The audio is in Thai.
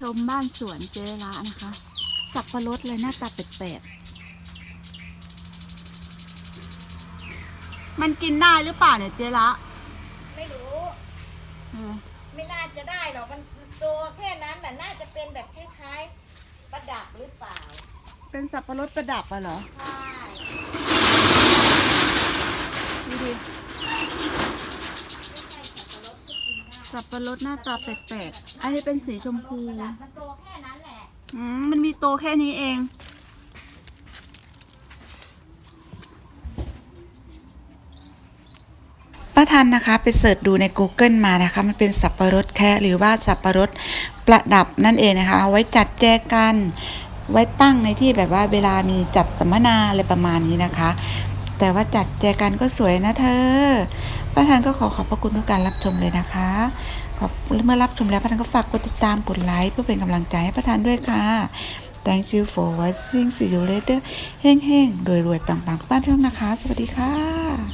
ชมบ้านสวนเจระนะคะ สับปะรดเลยหน้าตาแปลกๆมันกินได้หรือเปล่าเนี่ยเจระไม่รู้ เออไม่น่าจะได้หรอกมันตัวแค่นั้นแต่ะน่าจะเป็นแบบคล้ายๆประดับหรือเปล่าเป็นสับปะรดประดับอะเหรอ ใช่ ดูดิ ไม่ใช่สับปะรดที่กินได้ สับปะรดหน้าตาแปลกๆ อันนี้เป็นสีชมพูประดับมันตัวแค่นั้นแหละ อืมมันมีโตแค่นี้เอง ป้าทันนะคะไปเสิร์ชดูใน Google มานะคะ มันเป็นสับปะรดแคะหรือว่าสับปะรดประดับนั่นเองนะคะ เอาไว้จัดแจกันไว้ตั้งในที่แบบว่าเวลามีจัดสัมมนาอะไรประมาณนี้นะคะ แต่ว่าจัดแจกันก็สวยนะเธอป้าทานก็ขอขอบพระคุณทุกการรับชมเลยนะคะขอบเมื่อรับชมแล้วป้าทานก็ฝากกดติดตามกดไลค์เพื่อเป็นกำลังใจให้ป้าทานด้วยค่ะ Thank you for watching see you later เฮ้งๆรวยๆปังๆทุกบ้านทุกนะคะ สวัสดีค่ะ